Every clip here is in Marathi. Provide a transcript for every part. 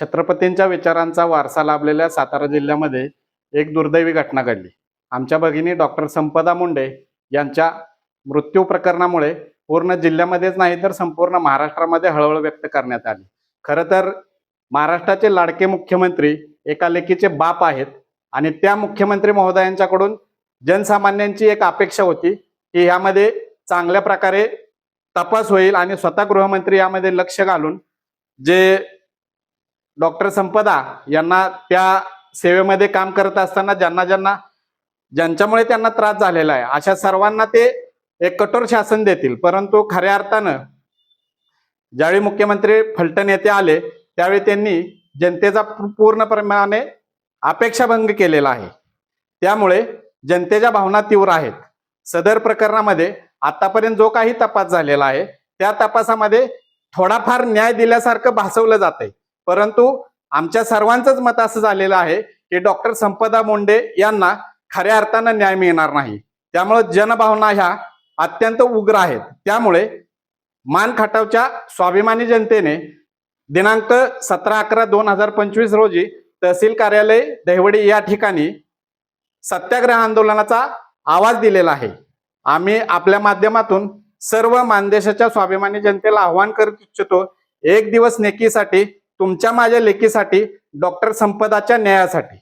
छत्रपतींच्या विचारांचा वारसा लाभलेल्या सातारा जिल्ह्यामध्ये एक दुर्दैवी घटना घडली. आमच्या भगिनी डॉक्टर संपदा मुंडे यांच्या मृत्यू प्रकरणामुळे पूर्ण जिल्ह्यामध्येच नाही तर संपूर्ण महाराष्ट्रामध्ये हळहळ व्यक्त करण्यात आली. खरं तर महाराष्ट्राचे लाडके मुख्यमंत्री एका लेखीचे बाप आहेत आणि त्या मुख्यमंत्री महोदयांच्याकडून जनसामान्यांची एक अपेक्षा होती की ह्यामध्ये चांगल्या प्रकारे तपास होईल आणि स्वतः गृहमंत्री यामध्ये लक्ष घालून जे डॉक्टर संपदा यांना त्या सेवेमध्ये काम करत असताना ज्यांना ज्यांना ज्यांच्यामुळे त्यांना त्रास झालेला आहे अशा सर्वांना ते एक कठोर शासन देतील. परंतु खऱ्या अर्थानं ज्यावेळी मुख्यमंत्री फलटण येथे आले त्यावेळी त्यांनी जनतेचा पूर्ण पूर्णप्रमाणे अपेक्षाभंग केलेला आहे. त्यामुळे जनतेच्या भावना तीव्र आहेत. सदर प्रकरणामध्ये आतापर्यंत जो काही तपास झालेला आहे त्या तपासामध्ये थोडाफार न्याय दिल्यासारखं भासवलं जात आहे परंतु आमच्या सर्वांचंच मत असं झालेलं आहे की डॉक्टर संपदा मुंडे यांना खऱ्या अर्थानं न्याय मिळणार नाही. त्यामुळे जनभावना ह्या अत्यंत उग्र आहेत. त्यामुळे मान खटावच्या स्वाभिमानी जनतेने दिनांक सतरा अकरा दोन हजार पंचवीस रोजी तहसील कार्यालय दहिवडी या ठिकाणी सत्याग्रह आंदोलनाचा आवाज दिलेला आहे. आम्ही आपल्या माध्यमातून सर्व मानदेशाच्या स्वाभिमानी जनतेला आव्हान करू इच्छितो एक दिवस नेकीसाठी तुमच्या माझ्या लेकीसाठी डॉक्टर संपदाच्या न्यायासाठी.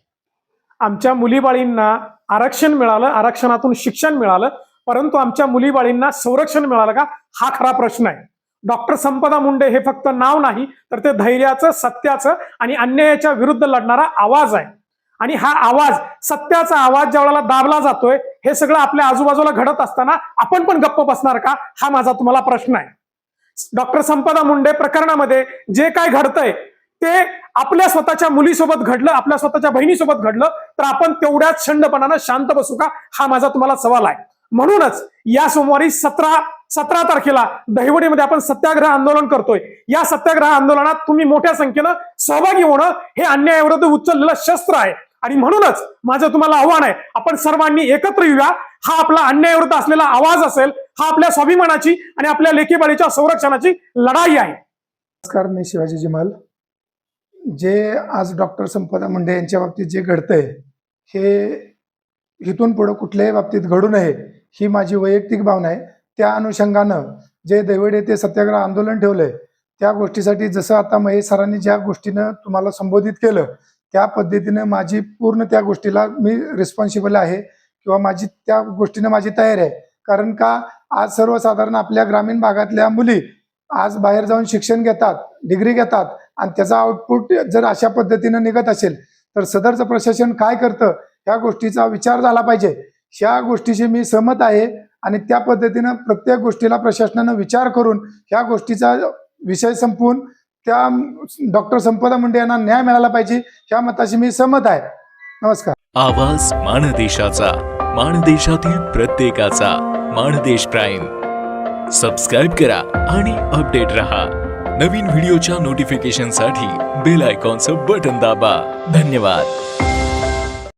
आमच्या मुलीबाळींना आरक्षण मिळालं आरक्षणातून शिक्षण मिळालं परंतु आमच्या मुलीबाळींना संरक्षण मिळालं का? हा खरा प्रश्न आहे. डॉक्टर संपदा मुंडे हे फक्त नाव नाही तर ते धैर्याचं सत्याचं आणि अन्यायाच्या विरुद्ध लढणारा आवाज आहे. आणि हा आवाज सत्याचा आवाज ज्या वेळेला दाबला जातोय हे सगळं आपल्या आजूबाजूला घडत असताना आपण पण गप्प बसणार का? हा माझा तुम्हाला प्रश्न आहे. डॉक्टर संपदा मुंडे प्रकरणामध्ये जे काय घडतंय ते आपल्या स्वतःच्या मुलीसोबत घडलं आपल्या स्वतःच्या बहिणीसोबत घडलं तर आपण तेवढ्याच छंडपणानं शांत बसू का? हा माझा तुम्हाला सवाल आहे. म्हणूनच या सोमवारी सतरा सतरा तारखेला दहिवडीमध्ये आपण सत्याग्रह आंदोलन करतोय. या सत्याग्रह आंदोलनात तुम्ही मोठ्या संख्येनं सहभागी होणं हे अन्यायाविरुद्ध उचललेलं शस्त्र आहे. आणि म्हणूनच माझं तुम्हाला आव्हान आहे आपण सर्वांनी एकत्र येऊया. हा आपला अन्यायाविरुद्ध असलेला आवाज असेल हा आपल्या स्वाभिमानाची आणि आपल्या लेखीबाळीच्या संरक्षणाची लढाई आहे. नमस्कार मी शिवाजी जिमाल. जे आज डॉक्टर संपदा मुंडे यांच्या बाबतीत जे घडतंय हे इथून पुढं कुठल्याही बाबतीत घडू नये ही माझी वैयक्तिक भावना आहे. त्या अनुषंगानं जे दैवड येथे सत्याग्रह आंदोलन ठेवलंय त्या गोष्टीसाठी जसं आता महेश सरांनी ज्या गोष्टीनं तुम्हाला संबोधित केलं त्या पद्धतीनं माझी पूर्ण त्या गोष्टीला मी रिस्पॉन्सिबल आहे किंवा माझी त्या गोष्टीनं माझी तयारी आहे. कारण का आज सर्वसाधारण आपल्या ग्रामीण भागातल्या मुली आज बाहेर जाऊन शिक्षण घेतात डिग्री घेतात आणि त्याचा आउटपुट जर अशा पद्धतीनं निघत असेल तर सदरचं प्रशासन काय करतं? ह्या गोष्टीचा विचार झाला पाहिजे. ह्या गोष्टीशी मी सहमत आहे आणि त्या पद्धतीनं प्रत्येक गोष्टीला प्रशासनानं विचार करून ह्या गोष्टीचा विषय संपवून त्या डॉक्टर संपदा मुंडे यांना न्याय मिळाला पाहिजे या मताशी मी सहमत आहे. नमस्कार. आवाज माणदेशाचा माणदेशातील प्रत्येकाचा माणदेश प्राईम. सबस्क्राईब करा आणि अपडेट रहा. नवीन व्हिडिओच्या नोटिफिकेशनसाठी बेल आयकॉनचं बटन दाबा. धन्यवाद.